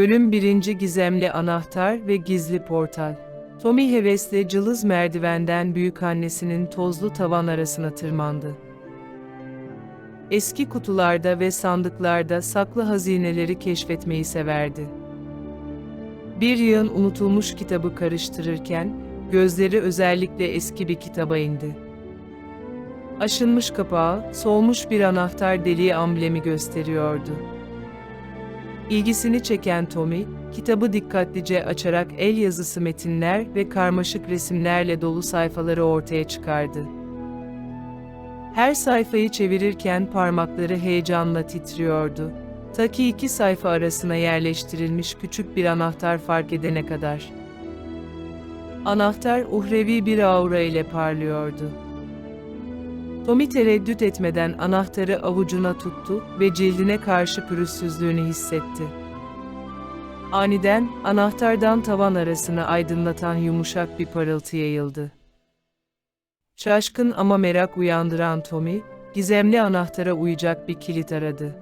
Bölüm 1. Gizemli Anahtar ve Gizli Portal Tommy hevesle cılız merdivenden büyük annesinin tozlu tavan arasına tırmandı. Eski kutularda ve sandıklarda saklı hazineleri keşfetmeyi severdi. Bir yığın unutulmuş kitabı karıştırırken, gözleri özellikle eski bir kitaba indi. Aşınmış kapağı, solmuş bir anahtar deliği amblemi gösteriyordu. İlgisini çeken Tommy, kitabı dikkatlice açarak el yazısı metinler ve karmaşık resimlerle dolu sayfaları ortaya çıkardı. Her sayfayı çevirirken parmakları heyecanla titriyordu. Ta ki iki sayfa arasına yerleştirilmiş küçük bir anahtar fark edene kadar. Anahtar uhrevi bir aura ile parlıyordu. Tommy tereddüt etmeden anahtarı avucuna tuttu ve cildine karşı pürüzsüzlüğünü hissetti. Aniden anahtardan tavan arasını aydınlatan yumuşak bir parıltı yayıldı. Şaşkın ama merak uyandıran Tommy, gizemli anahtara uyacak bir kilit aradı.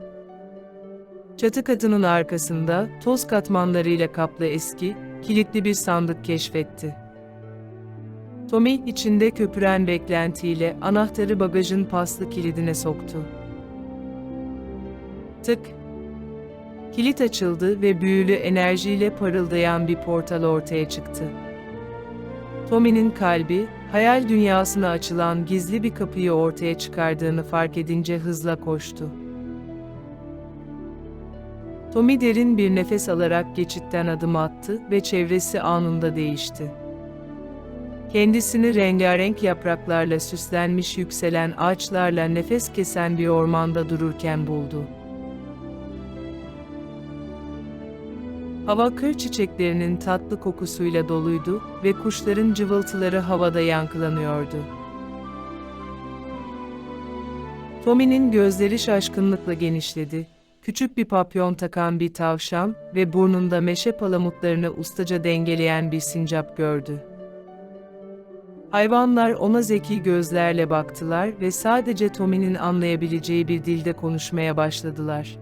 Çatı katının arkasında toz katmanlarıyla kaplı eski, kilitli bir sandık keşfetti. Tommy içinde köpüren beklentiyle anahtarı bagajın paslı kilidine soktu. Tık. Kilit açıldı ve büyülü enerjiyle parıldayan bir portal ortaya çıktı. Tommy'nin kalbi, hayal dünyasına açılan gizli bir kapıyı ortaya çıkardığını fark edince hızla koştu. Tommy derin bir nefes alarak geçitten adım attı ve çevresi anında değişti. Kendisini rengarenk yapraklarla süslenmiş yükselen ağaçlarla nefes kesen bir ormanda dururken buldu. Hava kır çiçeklerinin tatlı kokusuyla doluydu ve kuşların cıvıltıları havada yankılanıyordu. Tommy'nin gözleri şaşkınlıkla genişledi. Küçük bir papyon takan bir tavşan ve burnunda meşe palamutlarını ustaca dengeleyen bir sincap gördü. Hayvanlar ona zeki gözlerle baktılar ve sadece Tommy'nin anlayabileceği bir dilde konuşmaya başladılar.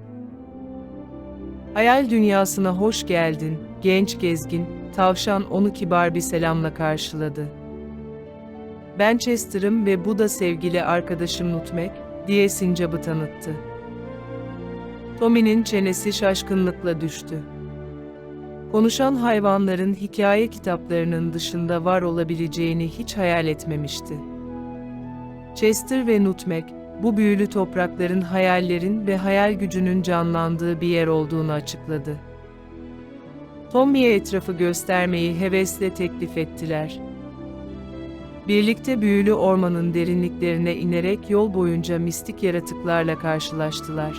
Hayal dünyasına hoş geldin, genç gezgin, tavşan onu kibar bir selamla karşıladı. Ben Chester'ım ve bu da sevgili arkadaşım Nutmek, diye sincabı tanıttı. Tommy'nin çenesi şaşkınlıkla düştü. Konuşan hayvanların hikaye kitaplarının dışında var olabileceğini hiç hayal etmemişti. Chester ve Nutmeg, bu büyülü toprakların hayallerin ve hayal gücünün canlandığı bir yer olduğunu açıkladı. Tommy'ye etrafı göstermeyi hevesle teklif ettiler. Birlikte büyülü ormanın derinliklerine inerek yol boyunca mistik yaratıklarla karşılaştılar.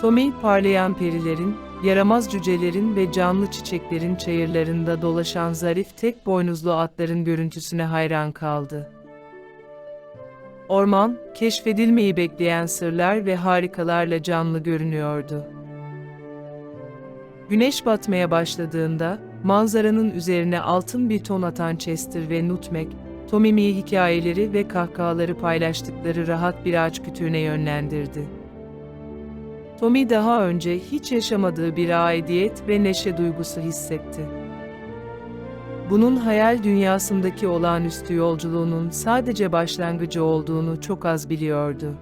Tommy, parlayan perilerin, yaramaz cücelerin ve canlı çiçeklerin çayırlarında dolaşan zarif tek boynuzlu atların görüntüsüne hayran kaldı. Orman, keşfedilmeyi bekleyen sırlar ve harikalarla canlı görünüyordu. Güneş batmaya başladığında, manzaranın üzerine altın bir ton atan Chester ve Nutmeg, Tommy'yi hikayeleri ve kahkahaları paylaştıkları rahat bir ağaç kütüğüne yönlendirdi. Tommy daha önce hiç yaşamadığı bir aidiyet ve neşe duygusu hissetti. Bunun hayal dünyasındaki olağanüstü yolculuğunun sadece başlangıcı olduğunu çok az biliyordu.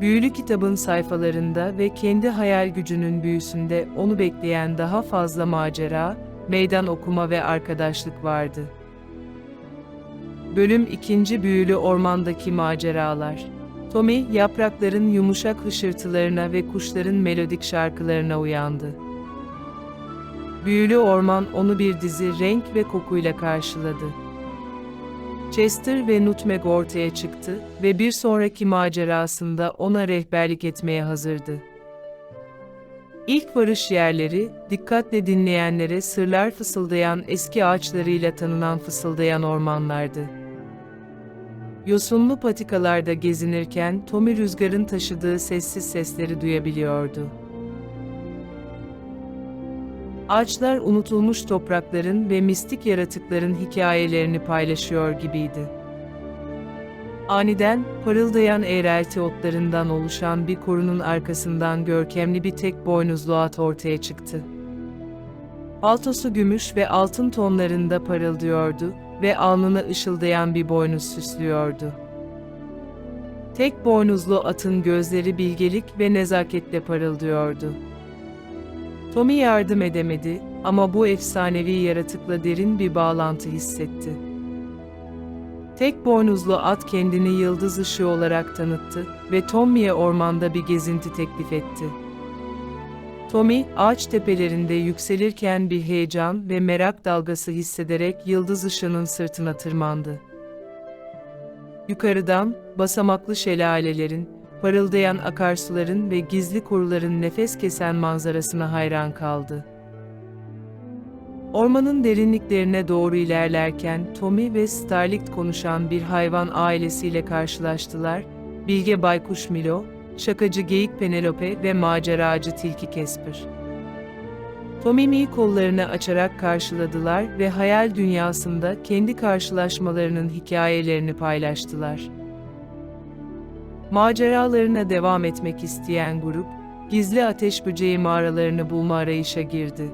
Büyülü kitabın sayfalarında ve kendi hayal gücünün büyüsünde onu bekleyen daha fazla macera, meydan okuma ve arkadaşlık vardı. Bölüm 2. Büyülü Ormandaki Maceralar Tommy, yaprakların yumuşak hışırtılarına ve kuşların melodik şarkılarına uyandı. Büyülü orman onu bir dizi renk ve kokuyla karşıladı. Chester ve Nutmeg ortaya çıktı ve bir sonraki macerasında ona rehberlik etmeye hazırdı. İlk varış yerleri, dikkatle dinleyenlere sırlar fısıldayan eski ağaçlarıyla tanınan fısıldayan ormanlardı. Yosunlu patikalarda gezinirken Tommy rüzgarın taşıdığı sessiz sesleri duyabiliyordu. Ağaçlar unutulmuş toprakların ve mistik yaratıkların hikayelerini paylaşıyor gibiydi. Aniden, parıldayan eğrelti otlarından oluşan bir korunun arkasından görkemli bir tek boynuzlu at ortaya çıktı. Paltosu gümüş ve altın tonlarında parıldıyordu ve alnına ışıldayan bir boynuz süslüyordu. Tek boynuzlu atın gözleri bilgelik ve nezaketle parıldıyordu. Tommy yardım edemedi ama bu efsanevi yaratıkla derin bir bağlantı hissetti. Tek boynuzlu at kendini yıldız ışığı olarak tanıttı ve Tommy'ye ormanda bir gezinti teklif etti. Tommy, ağaç tepelerinde yükselirken bir heyecan ve merak dalgası hissederek yıldız ışığının sırtına tırmandı. Yukarıdan, basamaklı şelalelerin, parıldayan akarsuların ve gizli koruların nefes kesen manzarasına hayran kaldı. Ormanın derinliklerine doğru ilerlerken Tommy ve Starlight konuşan bir hayvan ailesiyle karşılaştılar. Bilge Baykuş Milo, şakacı Geyik Penelope ve maceracı Tilki Casper. Tommy'yi kollarını açarak karşıladılar ve hayal dünyasında kendi karşılaşmalarının hikayelerini paylaştılar. Maceralarına devam etmek isteyen grup, gizli ateş böceği mağaralarını bulma arayışa girdi.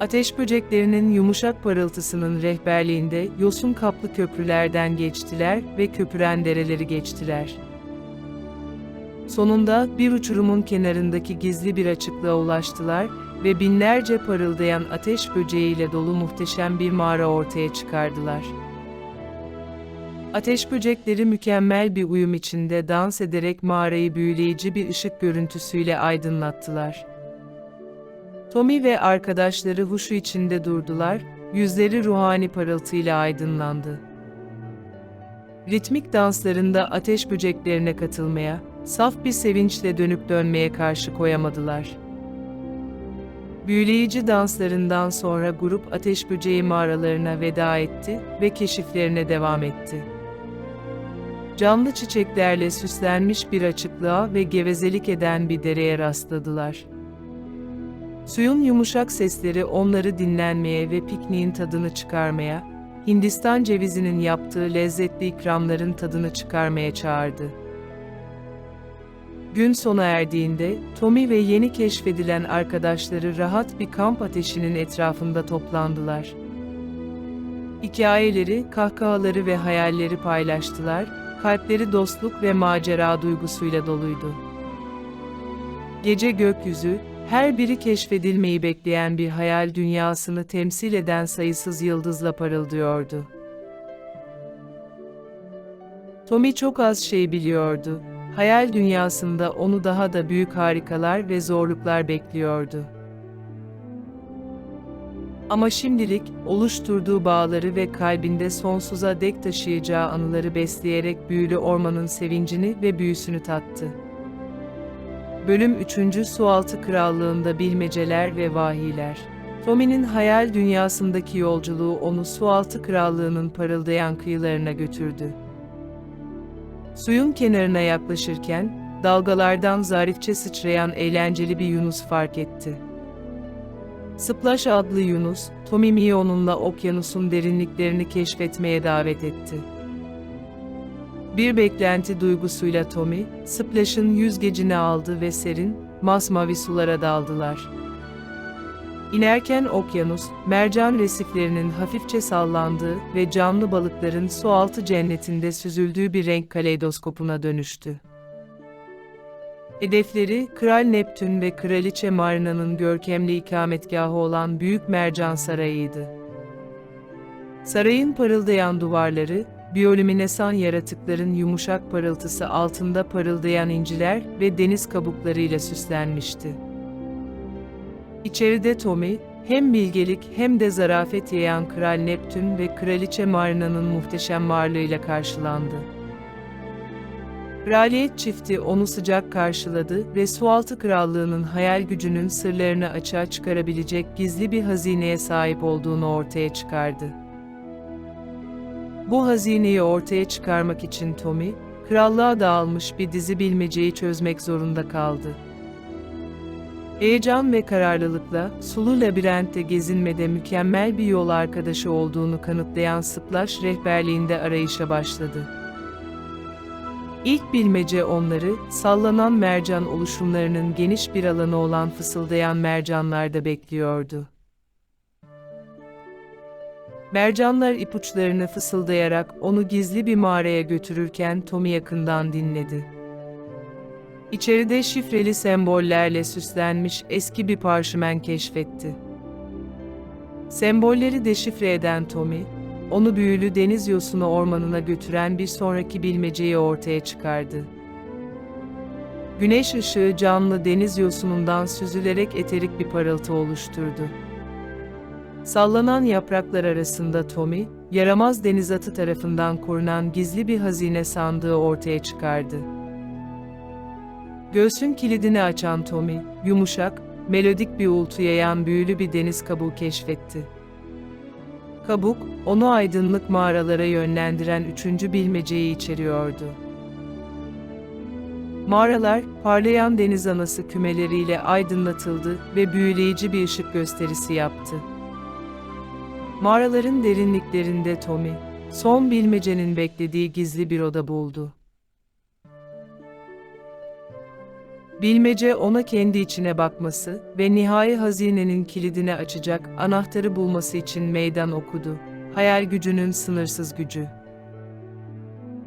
Ateş böceklerinin yumuşak parıltısının rehberliğinde yosun kaplı köprülerden geçtiler ve köpüren dereleri geçtiler. Sonunda bir uçurumun kenarındaki gizli bir açıklığa ulaştılar ve binlerce parıldayan ateş böceğiyle dolu muhteşem bir mağara ortaya çıkardılar. Ateş böcekleri mükemmel bir uyum içinde dans ederek mağarayı büyüleyici bir ışık görüntüsüyle aydınlattılar. Tommy ve arkadaşları huşu içinde durdular, yüzleri ruhani parıltıyla aydınlandı. Ritmik danslarında ateş böceklerine katılmaya, saf bir sevinçle dönüp dönmeye karşı koyamadılar. Büyüleyici danslarından sonra grup ateş böceği mağaralarına veda etti ve keşiflerine devam etti. Canlı çiçeklerle süslenmiş bir açıklığa ve gevezelik eden bir dereye rastladılar. Suyun yumuşak sesleri onları dinlenmeye ve pikniğin tadını çıkarmaya, Hindistan cevizinin yaptığı lezzetli ikramların tadını çıkarmaya çağırdı. Gün sona erdiğinde, Tommy ve yeni keşfedilen arkadaşları rahat bir kamp ateşinin etrafında toplandılar. Hikayeleri, kahkahaları ve hayalleri paylaştılar, kalpleri dostluk ve macera duygusuyla doluydu. Gece gökyüzü, her biri keşfedilmeyi bekleyen bir hayal dünyasını temsil eden sayısız yıldızla parıldıyordu. Tommy çok az şey biliyordu. Hayal dünyasında onu daha da büyük harikalar ve zorluklar bekliyordu. Ama şimdilik oluşturduğu bağları ve kalbinde sonsuza dek taşıyacağı anıları besleyerek büyülü ormanın sevincini ve büyüsünü tattı. Bölüm 3. Sualtı Krallığında Bilmeceler ve Vahiler Tommy'nin hayal dünyasındaki yolculuğu onu Sualtı Krallığı'nın parıldayan kıyılarına götürdü. Suyun kenarına yaklaşırken, dalgalardan zarifçe sıçrayan eğlenceli bir Yunus fark etti. Splash adlı Yunus, Tommy Mion'unla okyanusun derinliklerini keşfetmeye davet etti. Bir beklenti duygusuyla Tommy, Splash'ın yüzgecini aldı ve serin, masmavi sulara daldılar. İnerken okyanus, mercan resiflerinin hafifçe sallandığı ve canlı balıkların sualtı cennetinde süzüldüğü bir renk kaleidoskopuna dönüştü. Hedefleri, Kral Neptün ve Kraliçe Marina'nın görkemli ikametgahı olan Büyük Mercan Sarayı'ydı. Sarayın parıldayan duvarları, biyolüminesan yaratıkların yumuşak parıltısı altında parıldayan inciler ve deniz kabuklarıyla süslenmişti. İçeride Tommy, hem bilgelik hem de zarafet yayan Kral Neptün ve Kraliçe Marina'nın muhteşem varlığıyla karşılandı. Kraliyet çifti onu sıcak karşıladı ve Sualtı Krallığı'nın hayal gücünün sırlarını açığa çıkarabilecek gizli bir hazineye sahip olduğunu ortaya çıkardı. Bu hazineyi ortaya çıkarmak için Tommy, krallığa dağılmış bir dizi bilmeceyi çözmek zorunda kaldı. Heyecan ve kararlılıkla sulu labirentte gezinmede mükemmel bir yol arkadaşı olduğunu kanıtlayan Splash rehberliğinde arayışa başladı. İlk bilmece onları, sallanan mercan oluşumlarının geniş bir alanı olan fısıldayan mercanlarda bekliyordu. Mercanlar ipuçlarını fısıldayarak onu gizli bir mağaraya götürürken Tommy yakından dinledi. İçeride şifreli sembollerle süslenmiş eski bir parşömen keşfetti. Sembolleri deşifre eden Tommy, onu büyülü deniz yosunu ormanına götüren bir sonraki bilmeceyi ortaya çıkardı. Güneş ışığı canlı deniz yosunundan süzülerek eterik bir parıltı oluşturdu. Sallanan yapraklar arasında Tommy, yaramaz deniz atı tarafından korunan gizli bir hazine sandığı ortaya çıkardı. Göğsün kilidini açan Tommy, yumuşak, melodik bir uğultu yayan büyülü bir deniz kabuğu keşfetti. Kabuk, onu aydınlık mağaralara yönlendiren üçüncü bilmeceyi içeriyordu. Mağaralar, parlayan deniz anası kümeleriyle aydınlatıldı ve büyüleyici bir ışık gösterisi yaptı. Mağaraların derinliklerinde Tommy, son bilmecenin beklediği gizli bir oda buldu. Bilmece ona kendi içine bakması ve nihai hazinenin kilidini açacak anahtarı bulması için meydan okudu. Hayal gücünün sınırsız gücü.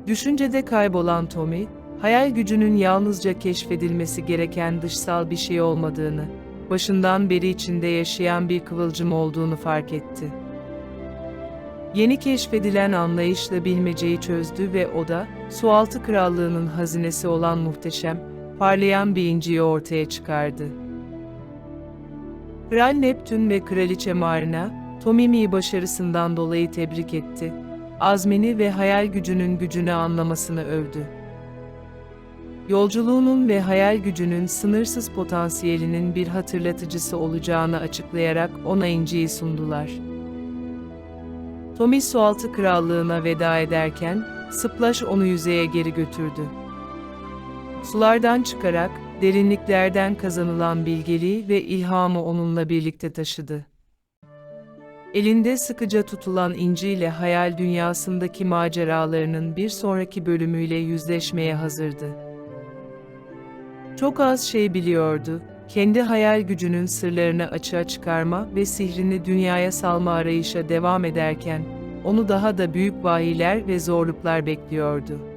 Düşüncede kaybolan Tommy, hayal gücünün yalnızca keşfedilmesi gereken dışsal bir şey olmadığını, başından beri içinde yaşayan bir kıvılcım olduğunu fark etti. Yeni keşfedilen anlayışla bilmeceyi çözdü ve o da, sualtı krallığının hazinesi olan muhteşem, parlayan bir inciyi ortaya çıkardı. Kral Neptün ve Kraliçe Marina, Tomimi'yi başarısından dolayı tebrik etti. Azmini ve hayal gücünün gücünü anlamasını övdü. Yolculuğunun ve hayal gücünün sınırsız potansiyelinin bir hatırlatıcısı olacağını açıklayarak ona inciyi sundular. Tommy sualtı krallığına veda ederken, Splash onu yüzeye geri götürdü. Sulardan çıkarak, derinliklerden kazanılan bilgeliği ve ilhamı onunla birlikte taşıdı. Elinde sıkıca tutulan inciyle hayal dünyasındaki maceralarının bir sonraki bölümüyle yüzleşmeye hazırdı. Çok az şey biliyordu, kendi hayal gücünün sırlarını açığa çıkarma ve sihrini dünyaya salma arayışa devam ederken, onu daha da büyük vahiler ve zorluklar bekliyordu.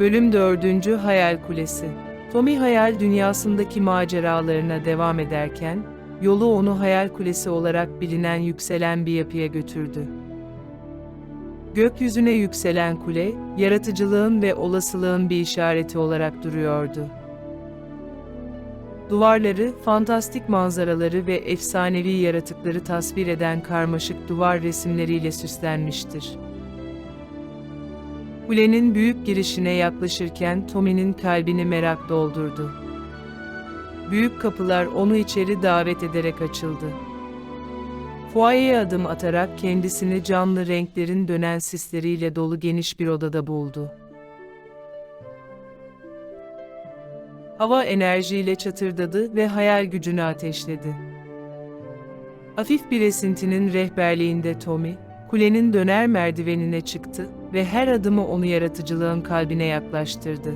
Bölüm 4. Hayal Kulesi Tommy hayal dünyasındaki maceralarına devam ederken, yolu onu hayal kulesi olarak bilinen yükselen bir yapıya götürdü. Gökyüzüne yükselen kule, yaratıcılığın ve olasılığın bir işareti olarak duruyordu. Duvarları, fantastik manzaraları ve efsanevi yaratıkları tasvir eden karmaşık duvar resimleriyle süslenmiştir. Kulenin büyük girişine yaklaşırken Tommy'nin kalbini merak doldurdu. Büyük kapılar onu içeri davet ederek açıldı. Fuayeye adım atarak kendisini canlı renklerin dönen sisleriyle dolu geniş bir odada buldu. Hava enerjiyle çatırdadı ve hayal gücünü ateşledi. Hafif bir esintinin rehberliğinde Tommy, kulenin döner merdivenine çıktı ve her adımı onu yaratıcılığın kalbine yaklaştırdı.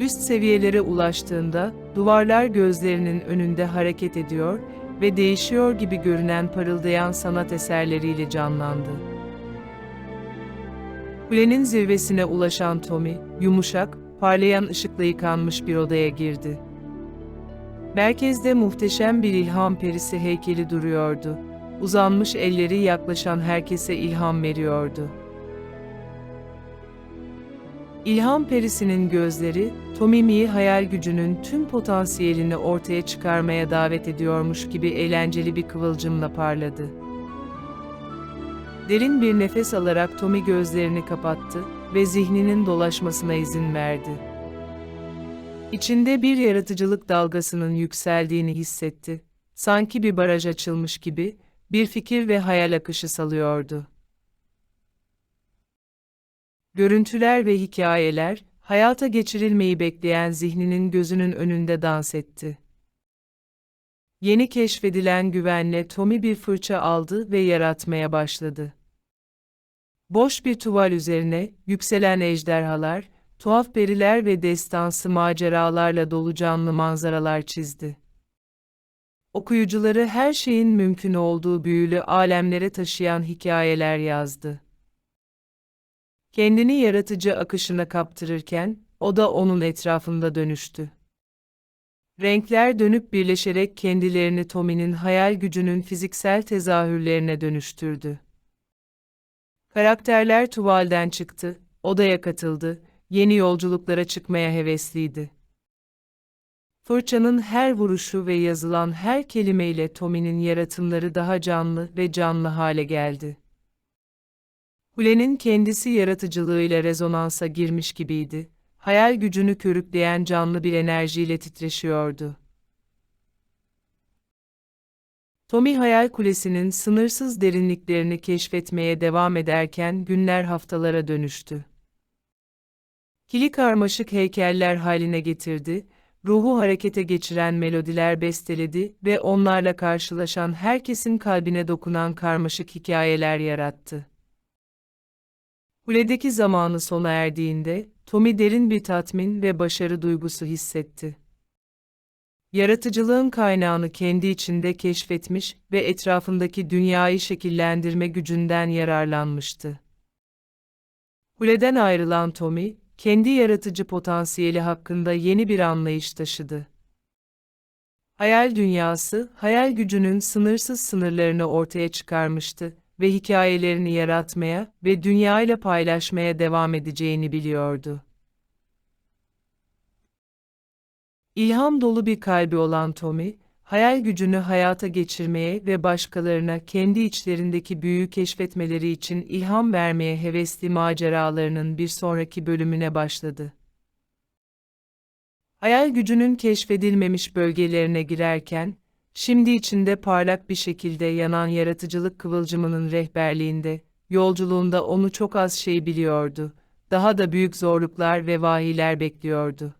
Üst seviyelere ulaştığında duvarlar gözlerinin önünde hareket ediyor ve değişiyor gibi görünen parıldayan sanat eserleriyle canlandı. Kulenin zirvesine ulaşan Tommy, yumuşak, parlayan ışıkla yıkanmış bir odaya girdi. Merkezde muhteşem bir ilham perisi heykeli duruyordu. Uzanmış elleri yaklaşan herkese ilham veriyordu. İlham perisinin gözleri, Tomimi'yi hayal gücünün tüm potansiyelini ortaya çıkarmaya davet ediyormuş gibi eğlenceli bir kıvılcımla parladı. Derin bir nefes alarak Tommy gözlerini kapattı ve zihninin dolaşmasına izin verdi. İçinde bir yaratıcılık dalgasının yükseldiğini hissetti. Sanki bir baraj açılmış gibi, bir fikir ve hayal akışı salıyordu. Görüntüler ve hikayeler, hayata geçirilmeyi bekleyen zihninin gözünün önünde dans etti. Yeni keşfedilen güvenle Tommy bir fırça aldı ve yaratmaya başladı. Boş bir tuval üzerine yükselen ejderhalar, tuhaf periler ve destansı maceralarla dolu canlı manzaralar çizdi. Okuyucuları her şeyin mümkün olduğu büyülü alemlere taşıyan hikayeler yazdı. Kendini yaratıcı akışına kaptırırken, o da onun etrafında dönüştü. Renkler dönüp birleşerek kendilerini Tommy'nin hayal gücünün fiziksel tezahürlerine dönüştürdü. Karakterler tuvalden çıktı, odaya katıldı, yeni yolculuklara çıkmaya hevesliydi. Fırçanın her vuruşu ve yazılan her kelimeyle Tommy'nin yaratımları daha canlı ve canlı hale geldi. Hule'nin kendisi yaratıcılığıyla rezonansa girmiş gibiydi, hayal gücünü körükleyen canlı bir enerjiyle titreşiyordu. Tommy hayal kulesinin sınırsız derinliklerini keşfetmeye devam ederken günler haftalara dönüştü. Kili karmaşık heykeller haline getirdi, ruhu harekete geçiren melodiler besteledi ve onlarla karşılaşan herkesin kalbine dokunan karmaşık hikayeler yarattı. Kuledeki zamanı sona erdiğinde, Tommy derin bir tatmin ve başarı duygusu hissetti. Yaratıcılığın kaynağını kendi içinde keşfetmiş ve etrafındaki dünyayı şekillendirme gücünden yararlanmıştı. Kuleden ayrılan Tommy, kendi yaratıcı potansiyeli hakkında yeni bir anlayış taşıdı. Hayal dünyası, hayal gücünün sınırsız sınırlarını ortaya çıkarmıştı ve hikayelerini yaratmaya ve dünyayla paylaşmaya devam edeceğini biliyordu. İlham dolu bir kalbi olan Tommy, hayal gücünü hayata geçirmeye ve başkalarına kendi içlerindeki büyüyü keşfetmeleri için ilham vermeye hevesli maceralarının bir sonraki bölümüne başladı. Hayal gücünün keşfedilmemiş bölgelerine girerken, şimdi içinde parlak bir şekilde yanan yaratıcılık kıvılcımının rehberliğinde, yolculuğunda onu çok az şey biliyordu, daha da büyük zorluklar ve vahiler bekliyordu.